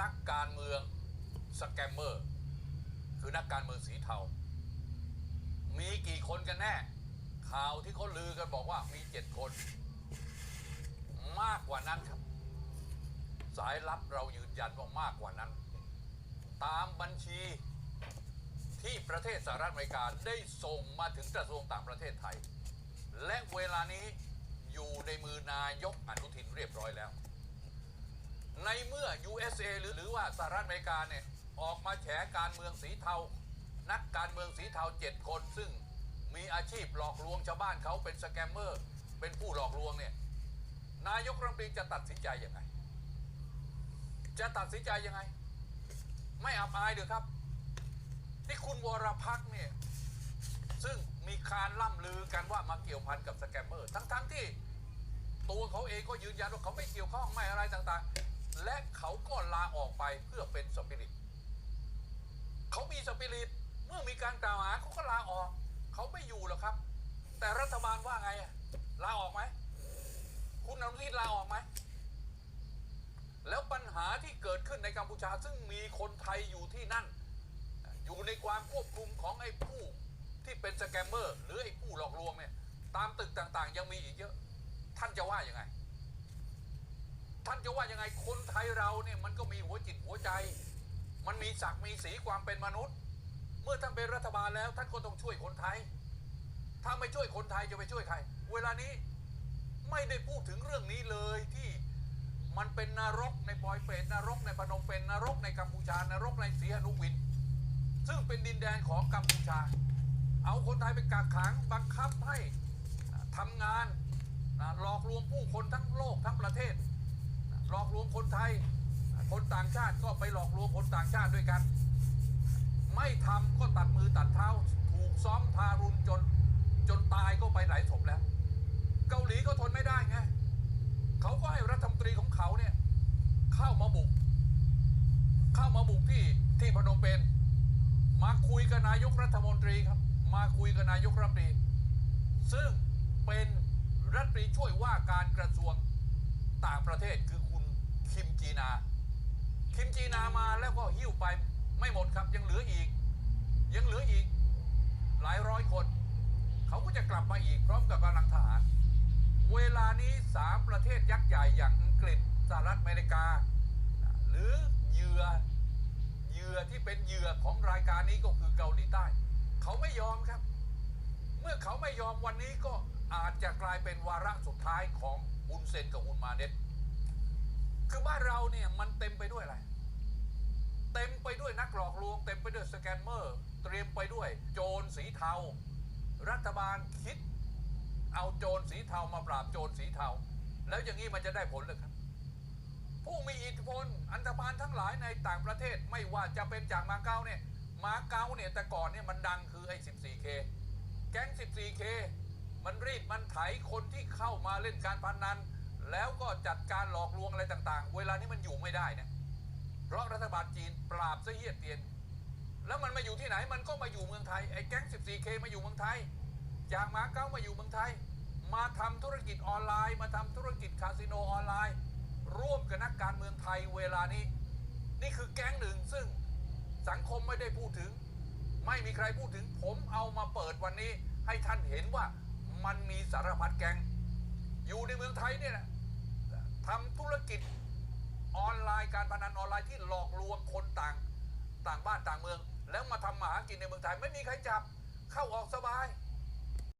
นักการเมืองสแกมเมอร์ คือนักการเมืองสีเทา มีกี่คนกันแน่ ข่าวที่เขาลือกันบอกว่ามีเจ็ดคน มากกว่านั้นครับ สายลับเรายืนยันว่ามากกว่านั้น ตามบัญชีที่ประเทศสหรัฐอเมริกาได้ส่งมาถึงกระทรวงต่างประเทศไทย และเวลานี้อยู่ในมือนายกอนุทินเรียบร้อยแล้ว ในเมื่อ USA หรือหรือว่าสหรัฐอเมริกาเนี่ยออกมาแฉการเมืองสีเทา นักการเมืองสีเทาเจ็ดคนซึ่งมีอาชีพหลอกลวงชาวบ้านเขาเป็นสแกมเมอร์ เป็นผู้หลอกลวงเนี่ยนายกรัฐมนตรีจะตัดสินใจยังไง จะตัดสินใจยังไง ไม่อับอายเดือครับ ที่คุณวรพักเนี่ยซึ่งมีการล่ำลือกันว่ามาเกี่ยวพันกับสแกมเมอร์ ทั้งๆที่ตัวเขาเองก็ยืนยันว่าเขาไม่เกี่ยวข้องไม่อะไรต่างๆ และเขาก็ลาออกไปเพื่อเป็นสปิริต เขามีสปิริต เมื่อมีการกล่าวหาเขาก็ลาออก เขาไม่อยู่หรอกครับ แต่รัฐบาลว่าไงลาออกไหม คุณอนุทินลาออกไหม แล้วปัญหาที่เกิดขึ้นในกัมพูชาซึ่งมีคนไทยอยู่ที่นั่น อยู่ในความควบคุมของไอ้ผู้ที่เป็นสแกมเมอร์ หรือไอ้ผู้หลอกลวงเนี่ย ตามตึกต่างๆ ยังมีอีกเยอะ ท่านจะว่ายังไง ท่านจะว่ายังไงคนไทยเราเนี่ยมันก็มีหัวจิตหัวใจ มันมีศักดิ์มีสีความเป็นมนุษย์ เมื่อท่านเป็นรัฐบาลแล้วท่านก็ต้องช่วยคนไทย ถ้าไม่ช่วยคนไทยจะไปช่วยใคร เวลานี้ไม่ได้พูดถึงเรื่องนี้เลยที่มันเป็นนรกในปอยเปรตนรกในพนมเปญนนรกในกัมพูชานรกในศรีหนุวิน ซึ่งเป็นดินแดนของกัมพูชา เอาคนไทยไปกักขังบังคับให้ทำงานหลอกลวงผู้คนทั้งโลกทั้งประเทศ หลอกลวงคนไทย คนต่างชาติก็ไปหลอกลวงคนต่างชาติด้วยกัน ไม่ทำก็ตัดมือตัดเท้า ถูกซ้อมทารุณจนจนตายก็ไปหลายศพแล้ว เกาหลีก็ทนไม่ได้ไงเขาก็ให้รัฐมนตรีของเขาเนี่ยเข้ามาบุก เข้ามาบุกที่ที่พนมเปญมาคุยกับนายกรัฐมนตรีครับ มาคุยกับนายกรัฐมนตรี ซึ่งเป็นรัฐมนตรีช่วยว่าการกระทรวงต่างประเทศคือคุณ คิมจีนา คิมจีนามาแล้วก็หิ้วไปไม่หมดครับยังเหลืออีก ยังเหลืออีก หลายร้อยคน เขาก็จะกลับมาอีกพร้อมกับกำลังทหาร เวลานี้สามประเทศยักษ์ใหญ่อย่างอังกฤษสหรัฐอเมริกา หรือเหยื่อเหยื่อที่เป็นเหยื่อของรายการนี้ก็คือเกาหลีใต้ เขาไม่ยอมครับ เมื่อเขาไม่ยอมวันนี้ก็อาจจะกลายเป็นวาระสุดท้ายของอุนเซนกับอุนมาเน็ต คือบ้านเราเนี่ยมันเต็มไปด้วยอะไร เต็มไปด้วยนักหลอกลวง เต็มไปด้วยสแกมเมอร์ เตรียมไปด้วย โจรสีเทา รัฐบาลคิด เอาโจรสีเทามาปราบโจรสีเทา แล้วอย่างนี้มันจะได้ผลเลยครับ ผู้มีอิทธิพล อันธพาลทั้งหลายในต่างประเทศไม่ว่าจะเป็นจากมาเก๊าเนี่ยมาเก๊าเนี่ยแต่ก่อนเนี่ยมันดังคือไอ้ 14K แก๊ง 14K มันรีดมันไถคนที่เข้ามาเล่นการพนนัน แล้วก็จัดการหลอกลวงอะไรต่างๆ เวลานี้มันอยู่ไม่ได้นี่ยเพราะรัฐบาลจีนปราบซะเยียเตียน แล้วมันมาอยู่ที่ไหนมันก็มาอยู่เมืองไทยไอ้แก๊ง 14K มาอยู่เมืองไทย จากมาเก๊ามาอยู่เมืองไทย มาทำธุรกิจออนไลน์ มาทำธุรกิจคาสิโนออนไลน์ ร่วมกับนักการเมืองไทยเวลานี้ นี่คือแก๊งหนึ่งซึ่งสังคมไม่ได้พูดถึง ไม่มีใครพูดถึง ผมเอามาเปิดวันนี้ ให้ท่านเห็นว่ามันมีสารพัดแก๊งอยู่ในเมืองไทยเนี่ยนะ ทำธุรกิจออนไลน์การพนันออนไลน์ที่หลอกลวงคนต่าง ต่างบ้านต่างเมือง แล้วมาทำมาหากินในเมืองไทยไม่มีใครจับเข้าออกสบาย